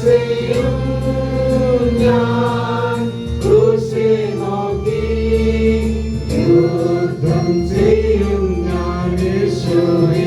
ചെയ്യും ഞാൻ. ക്രൂശെ നോക്കി യുദ്ധം ചെയ്യും ഞാൻ യേശുവേ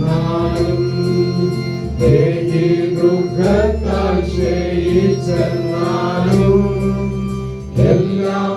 നാളും ദേഹി ദുഃഖത്താൽ ക്ഷയിച്ചെന്നാലും എല്ലാം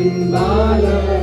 in my.